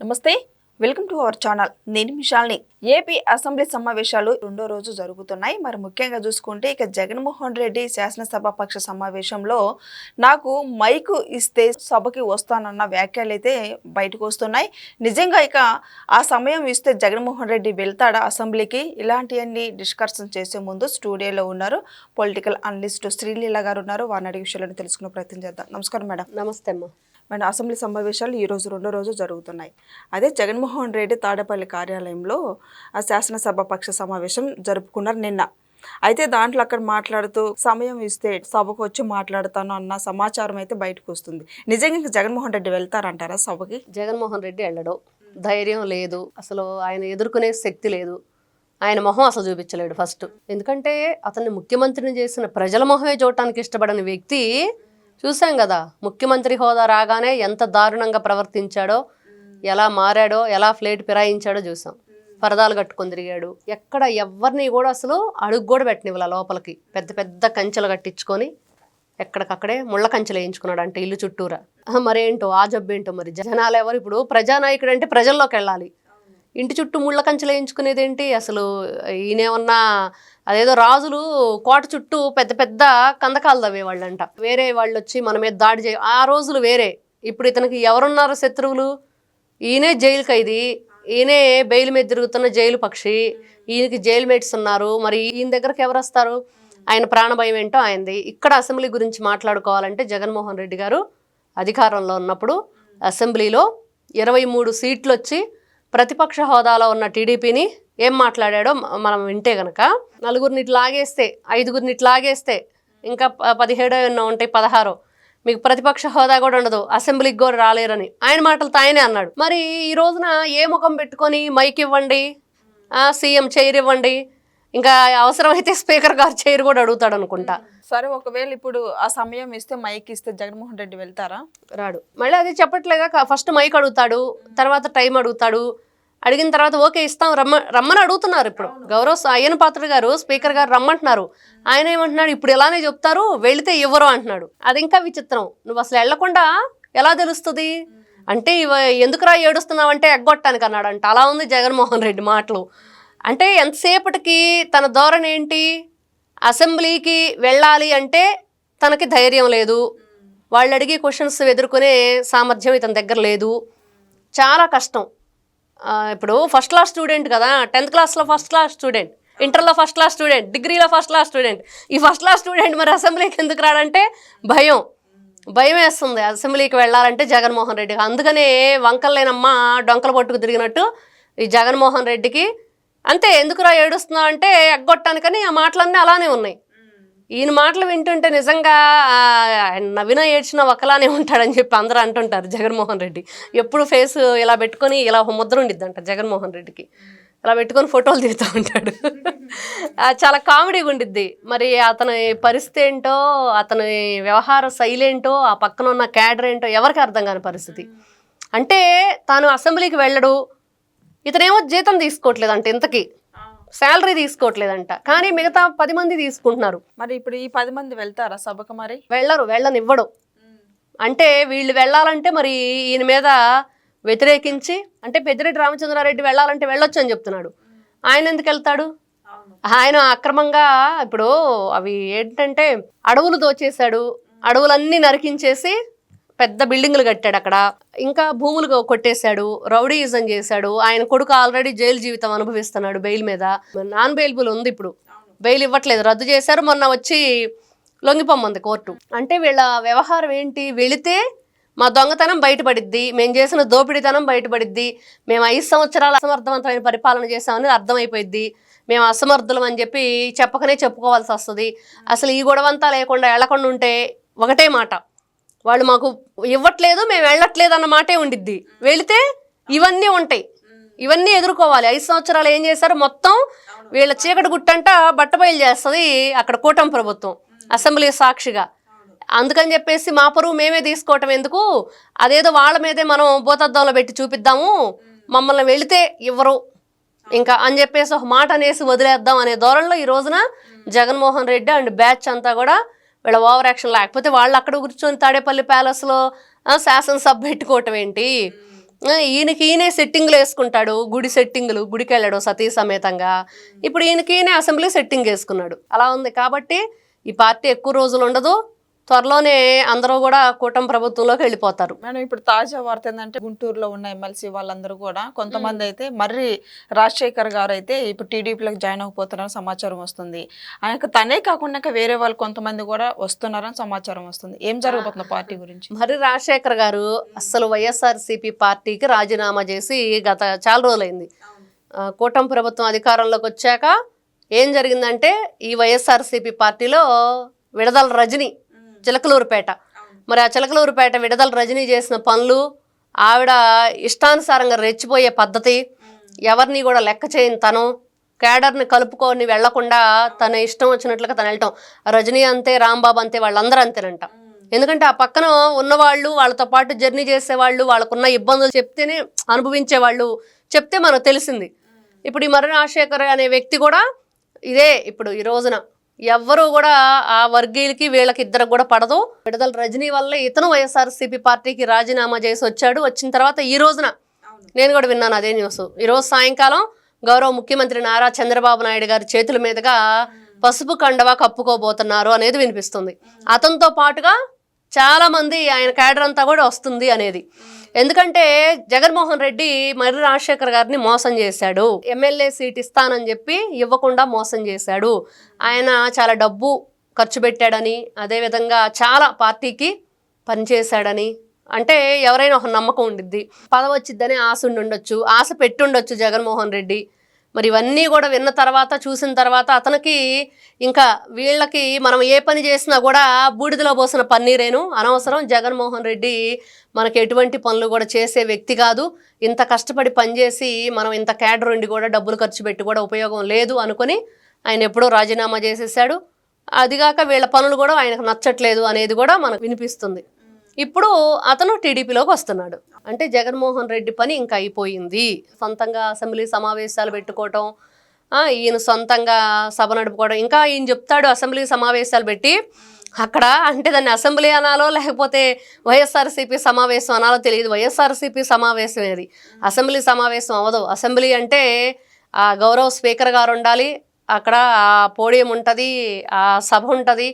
నమస్తే welcome to our channel. నేను మిషాల్ని. AP assembly సమావేశాలు రెండో రోజు జరుగుతున్నాయి. మరి ముఖ్యంగా చూసుకుంటే ఇక జగన్మోహన్ రెడ్డి శాసనసభ పక్ష సమావేశంలో నాకు మైకు ఇస్తే సభకి వస్తానన్న వ్యాఖ్యలు అయితే బయటకు వస్తున్నాయి. నిజంగా ఇక ఆ సమయం ఇస్తే జగన్మోహన్ రెడ్డి వెళ్తాడా అసెంబ్లీకి? ఇలాంటివన్నీ డిస్కషన్ చేసే ముందు స్టూడియోలో ఉన్నారు పొలిటికల్ అనలిస్ట్ శ్రీలీల గారు ఉన్నారు. వారిని అడిగే విషయాలను తెలుసుకునే ప్రయత్నం చేద్దాం. నమస్కారం మేడం. నమస్తే అమ్మా. మన అసెంబ్లీ సమావేశాలు ఈ రోజు రెండో రోజు జరుగుతున్నాయి. అదే జగన్మోహన్ రెడ్డి తాడేపల్లి కార్యాలయంలో ఆ శాసనసభ పక్ష సమావేశం జరుపుకున్నారు నిన్న. అయితే దాంట్లో అక్కడ మాట్లాడుతూ సమయం ఇస్తే సభకు వచ్చి మాట్లాడతాను అన్న సమాచారం అయితే బయటకు వస్తుంది. నిజంగా జగన్మోహన్ రెడ్డి వెళ్తారంటారా సభకి? జగన్మోహన్ రెడ్డి వెళ్ళడు ధైర్యం లేదు. అసలు ఆయన ఎదుర్కొనే శక్తి లేదు. ఆయన మొహం అసలు చూపించలేడు ఫస్ట్. ఎందుకంటే అతన్ని ముఖ్యమంత్రిని చేసిన ప్రజల మొహమే చూడటానికి ఇష్టపడని వ్యక్తి చూసాం కదా ముఖ్యమంత్రి హోదా రాగానే ఎంత దారుణంగా ప్రవర్తించాడో ఎలా మారాడో ఎలా ఫ్లేట్ ఫిరాయించాడో చూసాం పరదాలు కట్టుకొని తిరిగాడు. ఎక్కడ ఎవరిని కూడా అసలు అడుగు కూడా పెట్టనివ్వాల లోపలికి. పెద్ద పెద్ద కంచెలు కట్టించుకొని ఎక్కడికక్కడే ముళ్ళ కంచెలు వేయించుకున్నాడు అంటే ఇల్లు చుట్టూరా. మరేంటో ఆ జబ్బేంటో మరి జనాలు ఎవరు ఇప్పుడు? ప్రజానాయకుడు అంటే ప్రజల్లోకి వెళ్ళాలి. ఇంటి చుట్టూ ముళ్ళ కంచెలు వేయించుకునేది ఏంటి అసలు ఈయనేమన్నా అదేదో రాజులు కోట చుట్టూ పెద్ద పెద్ద కందకాలు తవ్వేవాళ్ళంట. వేరే వాళ్ళు వచ్చి మన మీద దాడి చేయ ఆ రోజులు వేరే. ఇప్పుడు ఇతనికి ఎవరున్నారు శత్రువులు? ఈయనే జైలు ఖైదీ ఈయనే బెయిల్ మీద తిరుగుతున్న జైలు పక్షి ఈయనకి జైలు మేట్స్ ఉన్నారు. మరి ఈయన దగ్గరకు ఎవరు వస్తారు ఆయన ప్రాణభయం ఏంటో ఆయనది. ఇక్కడ అసెంబ్లీ గురించి మాట్లాడుకోవాలంటే జగన్మోహన్ రెడ్డి గారు అధికారంలో ఉన్నప్పుడు అసెంబ్లీలో ఇరవై మూడు సీట్లు వచ్చి ప్రతిపక్ష హోదాలో ఉన్న టీడీపీని ఏం మాట్లాడాడో మనం వింటే గనక నలుగురిని లాగేస్తే ఐదుగురిని లాగేస్తే ఇంకా ప- పదిహేడో ఎన్నో ఉంటాయి పదహారో మీకు ప్రతిపక్ష హోదా కూడా ఉండదు అసెంబ్లీకి కూడా రాలేరని. ఆయన మాటలతో ఆయనే అన్నాడు. మరి ఈ రోజున ఏ ముఖం పెట్టుకొని మైక్ ఇవ్వండి సీఎం చైర్ ఇవ్వండి ఇంకా అవసరమైతే స్పీకర్ గారు చైర్ కూడా అడుగుతాడు అనుకుంటా. సరే ఒకవేళ ఇప్పుడు ఆ సమయం ఇస్తే మైక్ ఇస్తే జగన్మోహన్ రెడ్డి వెళ్తారా? రాడు. మళ్ళీ అది చెప్పట్లేగా ఫస్ట్ మైక్ అడుగుతాడు తర్వాత టైం అడుగుతాడు. అడిగిన తర్వాత ఓకే ఇస్తాం రమ్మ రమ్మని అడుగుతున్నారు ఇప్పుడు. గౌరవ్ అయ్యన పాత్రుడు గారు స్పీకర్ గారు రమ్మంటున్నారు. ఆయన ఏమంటున్నాడు ఇప్పుడు ఎలానే చెప్తారు వెళితే ఇవ్వరు అంటున్నాడు. అది ఇంకా విచిత్రం. నువ్వు అసలు వెళ్ళకుండా ఎలా తెలుస్తుంది? అంటే ఇవ ఎందుకురా ఏడుస్తున్నావు అంటే ఎగ్గొట్టానికి అన్నాడు అంట అలా ఉంది జగన్మోహన్ రెడ్డి మాటలు. అంటే ఎంతసేపటికి తన ధోరణి ఏంటి? అసెంబ్లీకి వెళ్ళాలి అంటే తనకి ధైర్యం లేదు. వాళ్ళు అడిగే క్వశ్చన్స్ ఎదుర్కొనే సామర్థ్యం ఇతని దగ్గర లేదు. చాలా కష్టం. ఇప్పుడు ఫస్ట్ క్లాస్ స్టూడెంట్ కదా టెన్త్ క్లాస్లో ఫస్ట్ క్లాస్ స్టూడెంట్ ఇంటర్లో ఫస్ట్ క్లాస్ స్టూడెంట్ డిగ్రీలో ఫస్ట్ క్లాస్ స్టూడెంట్. ఈ ఫస్ట్ క్లాస్ స్టూడెంట్ మరి అసెంబ్లీకి ఎందుకు రాడంటే భయం. భయం వేస్తుంది అసెంబ్లీకి వెళ్ళాలంటే జగన్మోహన్ రెడ్డికి. అందుకనే వంకలేనమ్మ డొంకలు పట్టుకు తిరిగినట్టు ఈ జగన్మోహన్ రెడ్డికి అంతే ఎందుకురా ఏడుస్తున్నావు అంటే ఎగ్గొట్టానికని ఆ మాటలన్నీ అలానే ఉన్నాయి. ఈయన మాటలు వింటుంటే నిజంగా ఆయన నవ్వినా ఏడ్చిన ఒకలానే ఉంటాడని చెప్పి అందరూ అంటుంటారు జగన్మోహన్ రెడ్డి. ఎప్పుడు ఫేస్ ఇలా పెట్టుకొని ఇలా ముద్ర ఉండిద్దంట జగన్మోహన్ రెడ్డికి. ఇలా పెట్టుకొని ఫోటోలు దిగుతూ ఉంటాడు. చాలా కామెడీగా ఉండిద్ది. మరి అతని పరిస్థితి ఏంటో అతని వ్యవహార శైలి ఏంటో ఆ పక్కన ఉన్న క్యాడర్ ఏంటో ఎవరికి అర్థం కాని పరిస్థితి. అంటే తాను అసెంబ్లీకి వెళ్ళడు ఇతనేమో జీతం తీసుకోవట్లేదంట ఇంతకీ. శాలరీ తీసుకోవట్లేదంట. కానీ మిగతా పది మంది తీసుకుంటున్నారు. మరి ఇప్పుడు ఈ పది మంది వెళ్తారా సభకు మరి? వెళ్ళరు వెళ్ళనివ్వడు. అంటే వీళ్ళు వెళ్ళాలంటే మరి ఈయన మీద వ్యతిరేకించి అంటే పెద్దిరెడ్డి రామచంద్రారెడ్డి వెళ్ళాలంటే వెళ్ళొచ్చు అని చెప్తున్నాడు. ఆయన ఎందుకు వెళ్తాడు? ఆయన అక్రమంగా ఇప్పుడు అవి ఏంటంటే అడవులు దోచేశాడు. అడవులన్నీ నరికించేసి పెద్ద బిల్డింగ్లు కట్టాడు అక్కడ. ఇంకా భూములు కొట్టేశాడు రౌడీయిజం చేశాడు. ఆయన కొడుకు ఆల్రెడీ జైలు జీవితం అనుభవిస్తున్నాడు బెయిల్ మీద. నాన్ బెయిల్బుల్ ఉంది ఇప్పుడు. బెయిల్ ఇవ్వట్లేదు. రద్దు చేశారు. మొన్న వచ్చి లొంగిపోమ్మంది కోర్టు. అంటే వీళ్ళ వ్యవహారం ఏంటి? వెళితే మా దొంగతనం బయటపడిద్ది. మేము చేసిన దోపిడీతనం బయటపడిద్ది. మేము ఐదు సంవత్సరాలు అసమర్థవంతమైన పరిపాలన చేసామని అర్థమైపోయింది మేము అసమర్థులం అని చెప్పి చెప్పకనే చెప్పుకోవాల్సి వస్తుంది. అసలు ఈ గొడవంతా లేకుండా వెళ్ళకుండా ఉంటే ఒకటే మాట. వాళ్ళు మాకు ఇవ్వట్లేదు మేము వెళ్ళట్లేదు అన్న మాటే ఉండిద్ది. వెళితే ఇవన్నీ ఉంటాయి. ఇవన్నీ ఎదుర్కోవాలి. ఐదు సంవత్సరాలు ఏం చేశారు? మొత్తం వీళ్ళ చీకటి గుట్టంట బట్టబయలు చేస్తుంది అక్కడ కూటమి ప్రభుత్వం అసెంబ్లీ సాక్షిగా. అందుకని చెప్పేసి మా పరువు మేమే తీసుకోవటం ఎందుకు? అదేదో వాళ్ళ మీదే మనం భూతద్దంలో పెట్టి చూపిద్దాము. మమ్మల్ని వెళితే ఇవ్వరు. ఇంకా అని చెప్పేసి ఒక మాట అనేసి వదిలేద్దాం అనే ధోరణిలో ఈ రోజున జగన్మోహన్ రెడ్డి అండ్ బ్యాచ్ అంతా కూడా వీళ్ళ ఓవర్ యాక్షన్ లేకపోతే వాళ్ళు అక్కడ కూర్చొని తాడేపల్లి ప్యాలెస్లో శాసనసభ పెట్టుకోవటం ఏంటి? ఈయనకి ఈయనే సెట్టింగ్లు వేసుకుంటాడు. గుడి సెట్టింగులు గుడికి వెళ్ళాడు సతీ సమేతంగా. ఇప్పుడు ఈయనకి ఈయనే అసెంబ్లీ సెట్టింగ్ వేసుకున్నాడు. అలా ఉంది కాబట్టి ఈ పార్టీ ఎక్కువ రోజులు ఉండదు. త్వరలోనే అందరూ కూడా కూటమి ప్రభుత్వంలోకి వెళ్ళిపోతారు. మేడం ఇప్పుడు తాజా వార్త ఏంటంటే గుంటూరులో ఉన్న ఎమ్మెల్సీ వాళ్ళందరూ కూడా కొంతమంది అయితే మర్రి రాజశేఖర్ గారు అయితే ఇప్పుడు టీడీపీలోకి జాయిన్ అయిపోతున్నారని సమాచారం వస్తుంది. ఆయనకు తనే కాకుండా వేరే వాళ్ళు కొంతమంది కూడా వస్తున్నారని సమాచారం వస్తుంది. ఏం జరగబోతుంది పార్టీ గురించి? మరి రాజశేఖర్ గారు అస్సలు వైఎస్ఆర్సీపీ పార్టీకి రాజీనామా చేసి గత చాలా రోజులైంది. కూటమి ప్రభుత్వం అధికారంలోకి వచ్చాక ఏం జరిగిందంటే ఈ వైఎస్ఆర్సీపీ పార్టీలో విడదల రజని చిలకలూరుపేట. మరి ఆ చిలకలూరుపేట విడదల రజనీ చేసిన పనులు ఆవిడ ఇష్టానుసారంగా రెచ్చిపోయే పద్ధతి ఎవరిని కూడా లెక్క చేయని తను క్యాడర్ని కలుపుకొని వెళ్ళకుండా తన ఇష్టం వచ్చినట్లుగా తను వెళ్ళటం. రజనీ అంతే రాంబాబు అంతే వాళ్ళందరూ అంతేనంట. ఎందుకంటే ఆ పక్కన ఉన్నవాళ్ళు వాళ్ళతో పాటు జర్నీ చేసేవాళ్ళు వాళ్ళకున్న ఇబ్బందులు చెప్తేనే అనుభవించే వాళ్ళు చెప్తే మనకు తెలిసింది. ఇప్పుడు ఈ మర్రి రాజశేఖర్ అనే వ్యక్తి కూడా ఇదే ఇప్పుడు ఈ రోజున. ఎవ్వరూ కూడా ఆ వర్గీయులకి వీళ్ళకి ఇద్దరు కూడా పడదు. విడుదల రజనీ వల్ల ఇతను వైఎస్ఆర్సీపీ పార్టీకి రాజీనామా చేసి వచ్చాడు. వచ్చిన తర్వాత ఈ రోజున నేను కూడా విన్నాను అదే న్యూస్. ఈరోజు సాయంకాలం గౌరవ ముఖ్యమంత్రి నారా చంద్రబాబు నాయుడు గారి చేతుల మీదుగా పసుపు కండవా కప్పుకోబోతున్నారు అనేది వినిపిస్తుంది. అతనితో పాటుగా చాలా మంది ఆయన క్యాడర్ అంతా కూడా వస్తుంది అనేది. ఎందుకంటే జగన్మోహన్ రెడ్డి మర్రి రాజశేఖర్ గారిని మోసం చేశాడు. ఎమ్మెల్యే సీట్ ఇస్తానని చెప్పి ఇవ్వకుండా మోసం చేశాడు. ఆయన చాలా డబ్బు ఖర్చు పెట్టాడని అదేవిధంగా చాలా పార్టీకి పనిచేశాడని అంటే ఎవరైనా ఒక నమ్మకం ఉండిద్ది. పదవచ్చిద్దని ఆశ ఉండి ఉండొచ్చు ఆశ పెట్టుండొచ్చు జగన్మోహన్ రెడ్డి. మరి ఇవన్నీ కూడా విన్న తర్వాత చూసిన తర్వాత అతనికి ఇంకా వీళ్ళకి మనం ఏ పని చేసినా కూడా బూడిదలో పోసిన పన్నీరేను. అనవసరం జగన్మోహన్ రెడ్డి మనకి ఎటువంటి పనులు కూడా చేసే వ్యక్తి కాదు. ఇంత కష్టపడి పనిచేసి మనం ఇంత క్యాడర్ ఉండి కూడా డబ్బులు ఖర్చు పెట్టి కూడా ఉపయోగం లేదు అనుకొని ఆయన ఎప్పుడో రాజీనామా చేసేసాడు అదిగాక వీళ్ళ పనులు కూడా ఆయనకు నచ్చట్లేదు అనేది కూడా మనకు వినిపిస్తుంది. ఇప్పుడు అతను టీడీపీలోకి వస్తున్నాడు. అంటే జగన్మోహన్ రెడ్డి పని ఇంకా అయిపోయింది. సొంతంగా అసెంబ్లీ సమావేశాలు పెట్టుకోవటం ఈయన సొంతంగా సభ నడుపుకోవడం ఇంకా ఈయన చెప్తాడు అసెంబ్లీ సమావేశాలు పెట్టి అక్కడ అంటే దాన్ని అసెంబ్లీ అనాలో లేకపోతే వైఎస్ఆర్సీపీ సమావేశం అనాలో తెలియదు. వైఎస్ఆర్సీపీ సమావేశం అది అసెంబ్లీ సమావేశం అవ్వదు. అసెంబ్లీ అంటే ఆ గౌరవ స్పీకర్ గారు ఉండాలి అక్కడ ఆ పోడియం ఉంటుంది ఆ సభ ఉంటుంది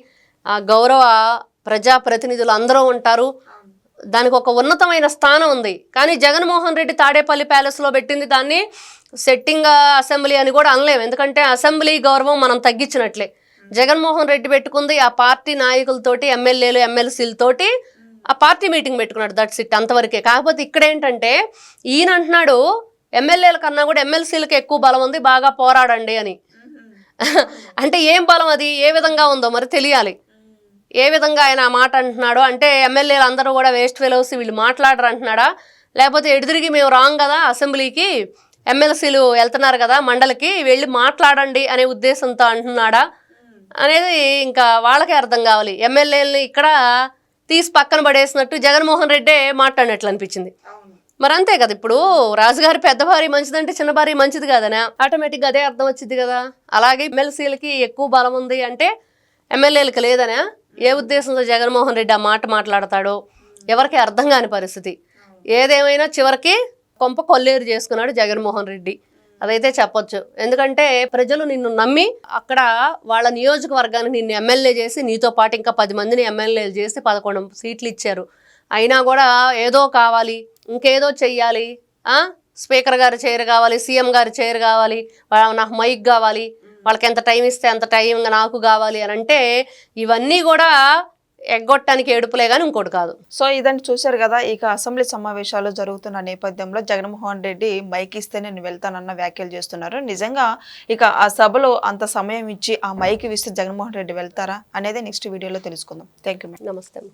ఆ గౌరవ ప్రజాప్రతినిధులు అందరూ ఉంటారు. దానికి ఒక ఉన్నతమైన స్థానం ఉంది. కానీ జగన్మోహన్ రెడ్డి తాడేపల్లి ప్యాలెస్లో పెట్టింది దాన్ని సెట్టింగ్ అసెంబ్లీ అని కూడా అనలేము. ఎందుకంటే అసెంబ్లీ గౌరవం మనం తగ్గించినట్లే. జగన్మోహన్ రెడ్డి పెట్టుకుంది ఆ పార్టీ నాయకులతోటి ఎమ్మెల్యేలు ఎమ్మెల్సీలతోటి ఆ పార్టీ మీటింగ్ పెట్టుకున్నాడు. దట్స్ ఇట్ అంతవరకే. కాకపోతే ఇక్కడ ఏంటంటే ఈయన అంటున్నాడు ఎమ్మెల్యేల కన్నా కూడా ఎమ్మెల్సీలకు ఎక్కువ బలం ఉంది బాగా పోరాడండి అని. అంటే ఏం బలం అది? ఏ విధంగా ఉందో మరి తెలియాలి. ఏ విధంగా ఆయన ఆ మాట అంటున్నాడో అంటే ఎమ్మెల్యేలు అందరూ కూడా వేస్ట్ ఫెలోస్ వీళ్ళు మాట్లాడరు అంటున్నాడా? లేకపోతే ఎడుదిరిగి మేము రాంగ్ కదా అసెంబ్లీకి ఎమ్మెల్సీలు వెళ్తున్నారు కదా మండలికి వెళ్ళి మాట్లాడండి అనే ఉద్దేశంతో అంటున్నాడా? అనేది ఇంకా వాళ్ళకే అర్థం కావాలి. ఎమ్మెల్యేలని ఇక్కడ తీసి పక్కన పడేసినట్టు జగన్మోహన్ రెడ్డే మాట్లాడినట్లు అనిపించింది. మరి అంతే కదా ఇప్పుడు? రాజుగారి పెద్ద భార్య మంచిదంటే చిన్న భార్య మంచిది కదనా. ఆటోమేటిక్గా అదే అర్థం వచ్చింది కదా? అలాగే ఎమ్మెల్సీలకి ఎక్కువ బలం ఉంది అంటే ఎమ్మెల్యేలకు లేదనా. ఏ ఉద్దేశంతో జగన్మోహన్ రెడ్డి ఆ మాట మాట్లాడతాడో ఎవరికి అర్థం కాని పరిస్థితి. ఏదేమైనా చివరికి కొంప కొల్లేరు చేసుకున్నాడు జగన్మోహన్ రెడ్డి. అదైతే చెప్పొచ్చు. ఎందుకంటే ప్రజలు నిన్ను నమ్మి అక్కడ వాళ్ళ నియోజకవర్గాన్ని నిన్ను ఎమ్మెల్యే చేసి నీతో పాటు ఇంకా పది మందిని ఎమ్మెల్యేలు చేసి పదకొండు సీట్లు ఇచ్చారు. అయినా కూడా ఏదో కావాలి ఇంకేదో చెయ్యాలి. స్పీకర్ గారి చైర్ కావాలి సీఎం గారి చైర్ కావాలి నాకు మైక్ కావాలి. వాళ్ళకి ఎంత టైం ఇస్తే అంత టైం నాకు కావాలి అని అంటే ఇవన్నీ కూడా ఎగ్గొట్టడానికి ఏడుపులే కానీ ఇంకోటి కాదు. సో ఇదని చూశారు కదా ఇక అసెంబ్లీ సమావేశాలు జరుగుతున్న నేపథ్యంలో జగన్మోహన్ రెడ్డి మైక్ ఇస్తే నేను వెళ్తానన్న వ్యాఖ్యలు చేస్తున్నారు. నిజంగా ఇక ఆ సభలో అంత సమయం ఇచ్చి ఆ మైక్ ఇస్తే జగన్మోహన్ రెడ్డి వెళ్తారా అనేది నెక్స్ట్ వీడియోలో తెలుసుకుందాం. థ్యాంక్ యూ నమస్తే